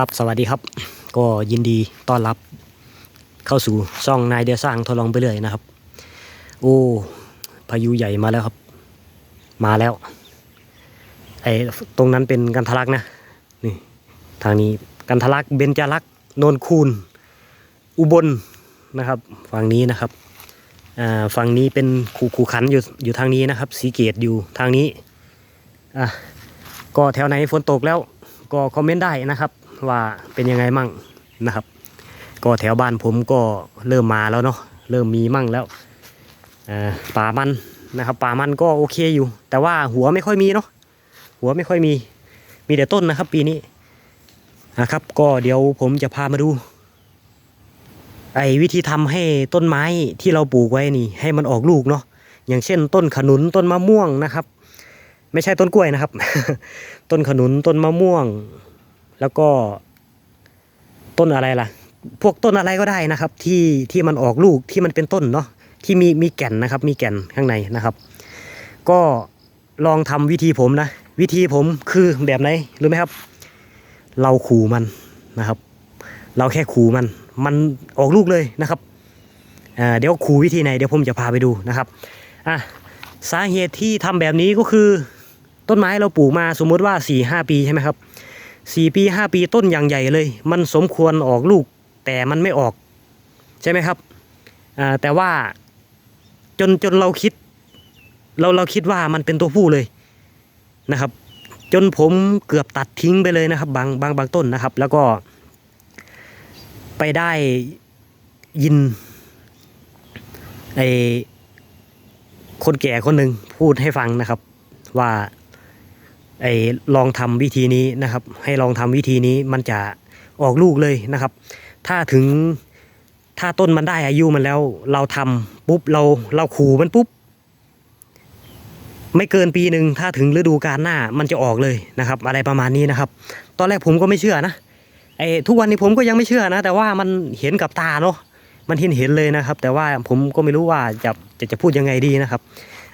ครับ สวัสดีครับ ก็ยินดีต้อนรับ เข้าสู่ช่องนายเดียสร้างทดลองไปเรื่อยนะครับ โอ้พายุใหญ่มาแล้วครับ มาแล้ว ไอ้ตรงนั้นเป็นกันทะลักนะนี่ทางนี้กันทะลักเบญจลักษณ์โนนคูนอุบลนะครับ ฝั่งนี้นะครับอ่าฝั่งนี้เป็นคูคูขันอยู่อยู่ทางนี้นะครับ สีเกตอยู่ทางนี้อะก็แถวไหนฝนตกแล้วก็คอมเมนต์ได้นะครับ ว่าเป็นยังไงมั่งนะครับ ก็แถวบ้านผมก็เริ่มมาแล้วเนาะเริ่มมีมั่งแล้วป่ามันนะครับป่ามันก็โอเคอยู่ แต่ว่าหัวไม่ค่อยมีเนาะหัวไม่ค่อยมีมีแต่ต้นนะครับ ปีนี้นะครับ ก็เดี๋ยวผมจะพามาดู ไอ้วิธีทำให้ต้นไม้ที่เราปลูกไว้นี่ ให้มันออกลูกเนาะอย่างเช่น ต้นขนุนต้นมะม่วงนะครับ ไม่ใช่ต้นกล้วยนะครับ ต้นขนุนต้นมะม่วง แล้วก็ ต้นอะไรล่ะ พวกต้นอะไรก็ได้นะครับ ที่ที่มันออกลูกที่มันเป็นต้นเนาะที่มีมีแก่นนะครับ มีแก่นข้างในนะครับ ก็ลองทำวิธีผมนะ วิธีผมคือแบบไหนรู้ไหมครับ เราขู่มันนะครับ เราแค่ขู่มัน มันออกลูกเลยนะครับเดี๋ยวขู่วิธีไหนเดี๋ยวผมจะพาไปดูนะครับอะสาเหตุที่ทำแบบนี้ก็คือ ต้นไม้เราปลูกมาสมมุติว่า4ี่หปีใช่ไหมครับ สี่ปีห้าปีต้นอย่างใหญ่เลย มันสมควรออกลูกแต่มันไม่ออก ใช่ไหมครับแต่ว่าจนจนเราคิด เราเราคิดว่ามันเป็นตัวผู้เลยนะครับ จนผมเกือบตัดทิ้งไปเลยนะครับ บางบางบางต้นนะครับ แล้วก็ ไปได้ยินไอคนแก่คนหนึ่งพูดให้ฟังนะครับว่า ไอ้ลองทำวิธีนี้นะครับ ให้ลองทำวิธีนี้มันจะออกลูกเลยนะครับ ถ้าถึงถ้าต้นมันได้อายุมันแล้ว เราทำปุ๊บเราเราขู่มันปุ๊บไม่เกินปีหนึ่งถ้าถึงฤดูกาลหน้ามันจะออกเลยนะครับ อะไรประมาณนี้นะครับ ตอนแรกผมก็ไม่เชื่อนะไอ้ทุกวันนี้ผมก็ยังไม่เชื่อนะ แต่ว่ามันเห็นกับตาเนาะมันเห็นเห็นเลยนะครับ แต่ว่าผมก็ไม่รู้ว่าจะจะจะพูดยังไงดีนะครับ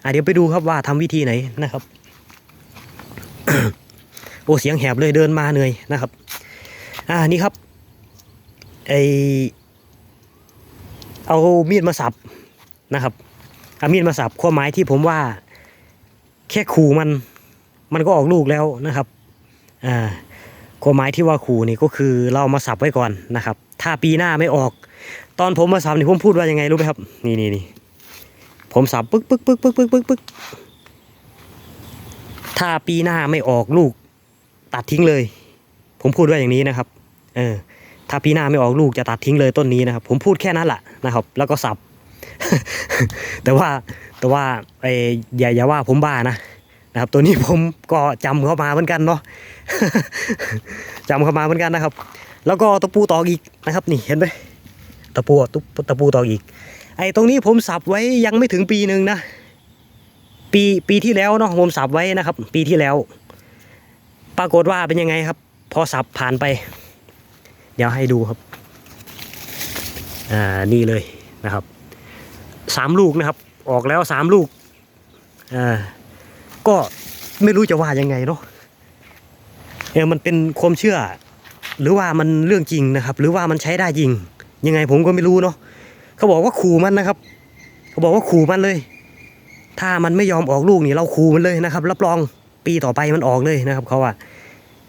อะเดี๋ยวไปดูครับว่าทำวิธีไหนนะครับ โอ้เสียงแหบเลยเดินมาเหนื่อยนะครับ อ่านี่ครับไอเอามีดมาสับนะครับเอามีดมาสับข้อหมายที่ผมว่า แค่ขู่มัน มันก็ออกลูกแล้วนะครับอ่าข้อหมายที่ว่าขู่นี่ก็คือเราเอามาสับไว้ก่อนนะครับ ถ้าปีหน้าไม่ออก ตอนผมมาสับนี่ผมพูดว่ายังไงรู้ไหมครับ นี่นี่นี่ผมสับปึ๊กปึ๊กปึ๊กปึ๊กปึ๊กปึ๊กปึ๊ก ถ้าปีหน้าไม่ออกลูก ตัดทิ้งเลย ผมพูดว่าอย่างนี้นะครับ เออ ถ้าปีหน้าไม่ออกลูกจะตัดทิ้งเลยต้นนี้นะครับ ผมพูดแค่นั้นแหละนะครับ แล้วก็สับ แต่ว่าแต่ว่าไอ้อย่าอย่าว่าผมบ้านะนะครับ ตัวนี้ผมก็จำเข้ามาเหมือนกันเนาะจำเข้ามาเหมือนกันนะครับ แล้วก็ตะปูตอกอีกนะครับ นี่เห็นไหมตะปูตะตะปูตอกอีก ไอ้ตรงนี้ผมสับไว้ยังไม่ถึงปีหนึ่งนะ ปีปีที่แล้วเนาะผมสับไว้นะครับ ปีที่แล้ว ปรากฏว่าเป็นยังไงครับ พอสับผ่านไป เดี๋ยวให้ดูครับ อ่านี่เลยนะครับสามลูกนะครับ ออกแล้วสามลูกอ่าก็ไม่รู้จะว่ายังไงเนาะเออมันเป็นความเชื่อ หรือว่ามันเรื่องจริงนะครับ หรือว่ามันใช้ได้จริง ยังไงผมก็ไม่รู้เนาะเขาบอกว่าขู่มันนะครับ เขาบอกว่าขู่มันเลย ถ้ามันไม่ยอมออกลูกนี่เราคูมันเลยนะครับ รับรองปีต่อไปมันออกเลยนะครับเขาว่า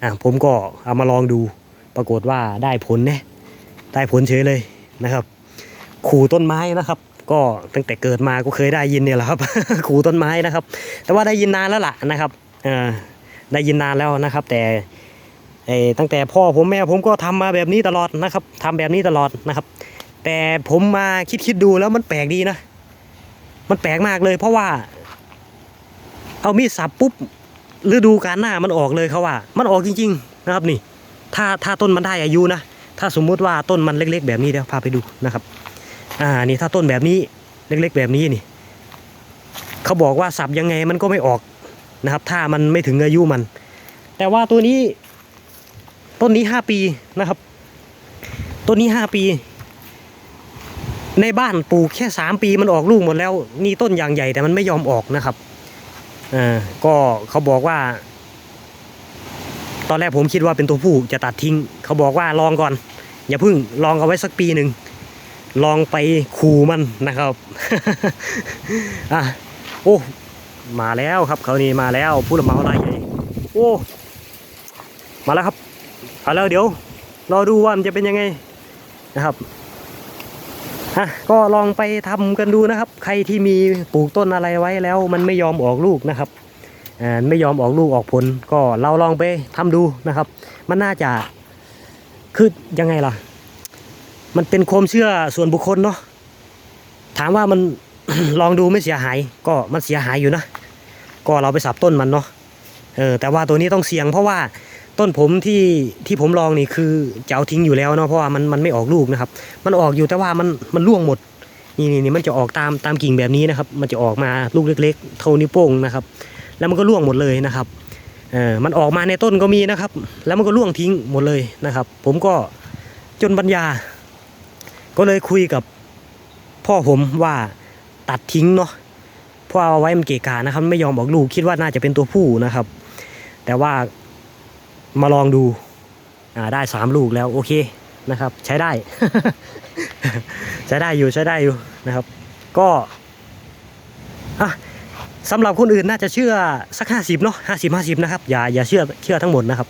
อ่าผมก็เอามาลองดู ปรากฏว่าได้ผลเนี่ยได้ผลเฉยเลยนะครับ ขู่ต้นไม้นะครับ ก็ตั้งแต่เกิดมาก็เคยได้ยินเนี่ยแหละครับ ขู่ต้นไม้นะครับ แต่ว่าได้ยินนานแล้วล่ะนะครับอได้ยินนานแล้วนะครับ แต่เออตั้งแต่พ่อผมแม่ผมก็ทำมาแบบนี้ตลอดนะครับทำแบบนี้ตลอดนะครับ แต่ผมมาคิดคิดๆดูแล้วมันแปลกดีนะ มันแปลกมากเลย เพราะว่า เอามีดสับปุ๊บฤดูการหน้ามันออกเลยเขาว่า มันออกจริง ๆ นะครับนี่ ถ้าถ้าต้นมันได้อายุนะถ้าสมมุติว่าต้นมันเล็ก ๆ แบบนี้เดี๋ยวพาไปดูนะครับ อ่านี่ถ้าต้นแบบนี้เล็ก ๆ แบบนี้นี่เขาบอกว่าสับยังไงมันก็ไม่ออกนะครับ ถ้ามันไม่ถึงอายุมัน แต่ว่าตัวนี้ต้นนี้ห้าปีนะครับ ต้นนี้ห้าปี ในบ้านปลูกแค่สามปีมันออกลูกหมดแล้ว นี่ต้นอย่างใหญ่แต่มันไม่ยอมออกนะครับอ่าก็เขาบอกว่า ตอนแรกผมคิดว่าเป็นตัวผู้จะตัดทิ้ง เขาบอกว่าลองก่อน อย่าเพึ่งลองเอาไว้สักปีหนึ่งลองไปขู่มันนะครับอะโอ้มาแล้วครับเขานี่มาแล้วผู้รับเหมารายใหญ่โอ้มาแล้วครับเอาแล้วเดี๋ยวรอดูว่ามันจะเป็นยังไงนะครับ อะก็ลองไปทำกันดูนะครับ ใครที่มีปลูกต้นอะไรไว้แล้ว มันไม่ยอมออกลูกนะครับอ่าไม่ยอมออกลูกออกผล ก็เราลองไปทำดูนะครับ มันน่าจะคือยังไงล่ะ มันเป็นความเชื่อส่วนบุคคลเนาะถามว่ามันลองดูไม่เสียหาย ก็มันเสียหายอยู่นะ ก็เราไปสับต้นมันเนาะเออแต่ว่าตัวนี้ต้องเสี่ยงเพราะว่า ต้นผมที่ที่ผมลองนี่คือจะเอาทิ้งอยู่แล้วเนาะเพราะว่ามันมันไม่ออกลูกนะครับ มันออกอยู่แต่ว่ามันมันร่วงหมดนี่นี่นี่มันจะออกตามตามกิ่งแบบนี้นะครับ มันจะออกมาลูกเล็ก ๆ เท่านิ้วโป้งนะครับ แล้วมันก็ร่วงหมดเลยนะครับเออมันออกมาในต้นก็มีนะครับ แล้วมันก็ร่วงทิ้งหมดเลยนะครับ ผมก็จนปัญญา ก็เลยคุยกับพ่อผมว่าตัดทิ้งเนาะเพราะเอาไว้มันเกะกะนะครับ ไม่ยอมออกลูกคิดว่าน่าจะเป็นตัวผู้นะครับ แต่ว่า มาลองดูได้สามลูกแล้วโอเคนะครับ ใช้ได้ ใช้ได้อยู่ใช้ได้อยู่นะครับ ก็สำหรับคนอื่นน่าจะเชื่อสักห้าสิบเนาะห้าสิบห้าสิบนะครับอย่าอย่าเชื่อเชื่อทั้งหมดนะครับ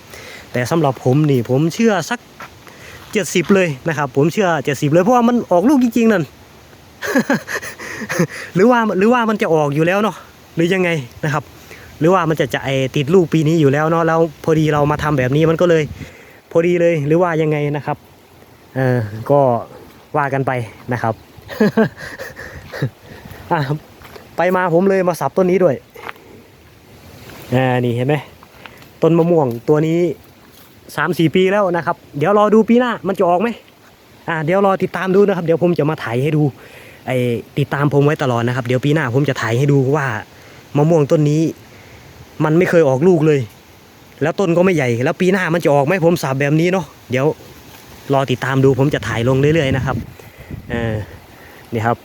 แต่สำหรับผมนี่ผมเชื่อสักเจ็ดสิบเลยนะครับ ผมเชื่อเจ็ดสิบเลยเพราะว่ามันออกลูกจริงๆนั่นหรือว่าหรือว่ามันจะออกอยู่แล้วเนาะหรือยังไงนะครับ หรือว่ามันจะจะไอติดลูกปีนี้อยู่แล้วเนาะแล้วพอดีเรามาทำแบบนี้มันก็เลยพอดีเลยหรือว่ายังไงนะครับเออก็ว่ากันไปนะครับอะไปมาผมเลยมาสับต้นนี้ด้วยอ่านี่เห็นไหมต้นมะม่วงตัวนี้สามสี่ปีแล้วนะครับ เดี๋ยวรอดูปีหน้ามันจะออกไหมอ่าเดี๋ยวรอติดตามดูนะครับ เดี๋ยวผมจะมาถ่ายให้ดูไอ้ติดตามผมไว้ตลอดนะครับ เดี๋ยวปีหน้าผมจะถ่ายให้ดูว่ามะม่วงต้นนี้ มันไม่เคยออกลูกเลย แล้วต้นก็ไม่ใหญ่ แล้วปีหน้ามันจะออกไหมผมสาบแบบนี้เนาะเดี๋ยวรอติดตามดูผมจะถ่ายลงเรื่อยๆนะครับเออนี่ครับ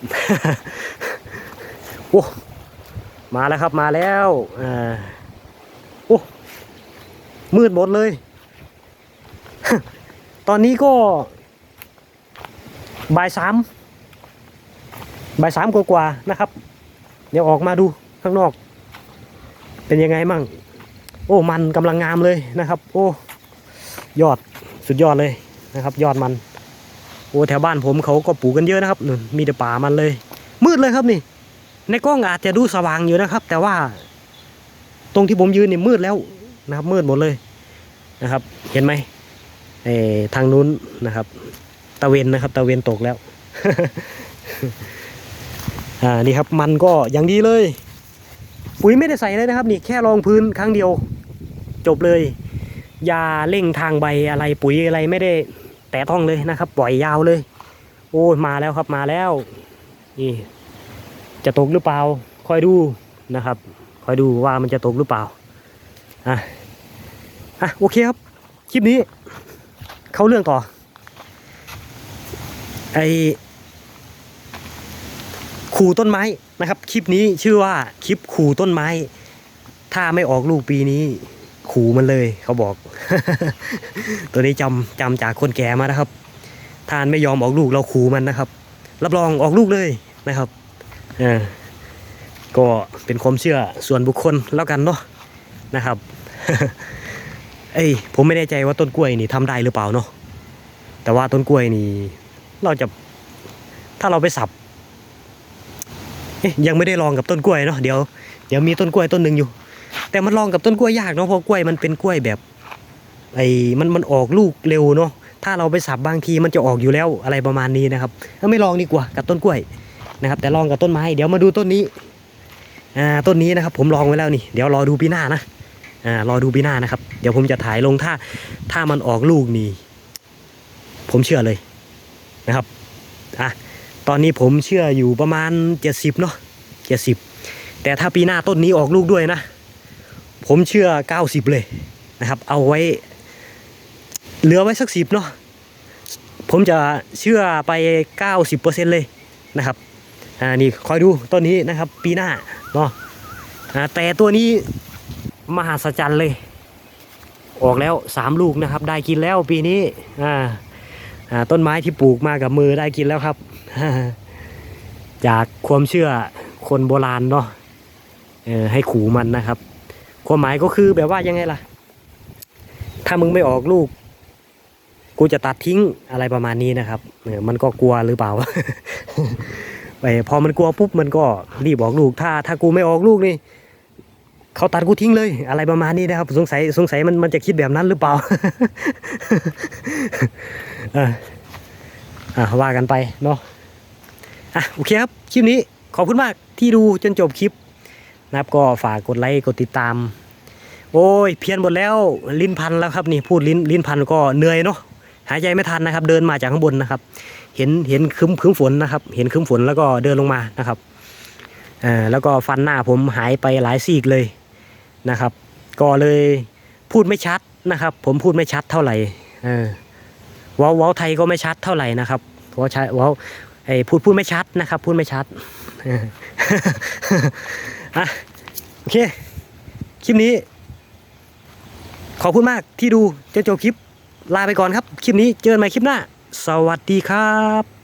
โอ้มาแล้วครับมาแล้วอ่าโอ้มืดหมดเลย ตอนนี้ก็บ่ายสามบ่ายสามกว่าๆนะครับ เดี๋ยวออกมาดูข้างนอก เป็นยังไงมั่ง โอ้มันกำลังงามเลยนะครับ โอ้ยอดสุดยอดเลยนะครับ ยอดมัน โอ้แถวบ้านผมเขาก็ปลูกกันเยอะนะครับนู่นมีแต่ป่ามันเลย มืดเลยครับนี่ ในกล้องอาจจะดูสว่างอยู่นะครับ แต่ว่า ตรงที่ผมยืนนี่มืดแล้วนะครับ มืดหมดเลยนะครับ เห็นไหมเออทางนู้นนะครับ ตะเวนนะครับ ตะเวนตกแล้ว อ่านี่ครับมันก็อย่างดีเลย ปุ๋ยไม่ได้ใส่เลยนะครับ นี่แค่รองพื้นครั้งเดียว จบเลยยาเร่งทางใบอะไรปุ๋ยอะไรไม่ได้แตะต้องเลยนะครับ ปล่อยยาวเลย โอ้มาแล้วครับมาแล้วนี่จะตกหรือเปล่าคอยดูนะครับคอยดูว่ามันจะตกหรือเปล่าอะอะโอเคครับคลิปนี้เข้าเรื่องต่อไอขู่ต้นไม้ นะครับคลิปนี้ชื่อว่าคลิปขู่ต้นไม้ ถ้าไม่ออกลูกปีนี้ ขู่มันเลยเขาบอก ตัวนี้จำจำจากคนแก่มานะครับทานไม่ยอมออกลูกเราขู่มันนะครับ รับรองออกลูกเลยนะครับอ่าก็เป็นความเชื่อส่วนบุคคลแล้วกันเนาะนะครับ เอ้ยผมไม่แน่ใจว่าต้นกล้วยนี่ทำได้หรือเปล่าเนาะแต่ว่าต้นกล้วยนี่ เราจะถ้าเราไปสับ ยังไม่ได้ลองกับต้นกล้วยเนาะเดี๋ยวเดี๋ยวมีต้นกล้วยต้นหนึ่งอยู่ แต่มันลองกับต้นกล้วยยากเนาะเพราะกล้วยมันเป็นกล้วยแบบไอ้มันมันออกลูกเร็วเนาะถ้าเราไปสับบางทีมันจะออกอยู่แล้วอะไรประมาณนี้นะครับถ้าไม่ลองดีกว่ากับต้นกล้วยนะครับ แต่ลองกับต้นไม้เดี๋ยวมาดูต้นนี้อ่าต้นนี้นะครับ ผมลองไว้แล้วนี่เดี๋ยวรอดูปีหน้านะอ่ารอดูปีหน้านะครับ เดี๋ยวผมจะถ่ายลงถ้าถ้ามันออกลูกนี่ผมเชื่อเลยนะครับอะ ตอนนี้ผมเชื่ออยู่ประมาณเจ็ดสิบเนาะเจ็ดสิบแต่ถ้าปีหน้าต้นนี้ออกลูกด้วยนะ ผมเชื่อเก้าสิบเลยนะครับ เอาไว้ เหลือไว้สักสิบเนาะผมจะเชื่อไปเก้าสิบเปอร์เซ็นเลยนะครับอ่านี่คอยดูต้นนี้นะครับปีหน้าเนาะแต่ตัวนี้มหัศจรรย์เลย ออกแล้วสามลูกนะครับ ได้กินแล้วปีนี้อ่าต้นไม้ที่ปลูกมากับมือได้กินแล้วครับ จากความเชื่อคนโบราณเนาะเออให้ขู่มันนะครับ ความหมายก็คือแบบว่ายังไงล่ะ ถ้ามึงไม่ออกลูก กูจะตัดทิ้งอะไรประมาณนี้นะครับเออมันก็กลัวหรือเปล่าไปพอมันกลัวปุ๊บมันก็รีบออกลูก ถ้าถ้ากูไม่ออกลูกนี่เขาตัดกูทิ้งเลย อะไรประมาณนี้นะครับสงสัยสงสัยมันมันจะคิดแบบนั้นหรือเปล่าเอออะว่ากันไปเนาะ อะโอเคครับ คลิปนี้ขอบคุณมากที่ดูจนจบคลิปนะครับก็ฝากกดไลค์กดติดตาม โอ้ย เพี้ยนหมดแล้วลิ้นพันแล้วครับนี่พูดลิ้นลิ้นพันก็เหนื่อยเนาะหายใจไม่ทันนะครับ เดินมาจากข้างบนนะครับ เห็นเห็นคึมคึมฝนนะครับ เห็นคึมฝนแล้วก็เดินลงมานะครับอ่อแล้วก็ฟันหน้าผมหายไปหลายซีกเลยนะครับ ก็เลยพูดไม่ชัดนะครับ ผมพูดไม่ชัดเท่าไหร่เออว้าวไทยก็ไม่ชัดเท่าไหร่นะครับเพราะใช้ว้า ไอ้พูดพูดไม่ชัดนะครับ พูดไม่ชัดอออะโอเค คลิปนี้ ขอบคุณมากที่ดูจนจบคลิปลาไปก่อนครับ คลิปนี้เจอกันใหม่คลิปหน้า สวัสดีครับ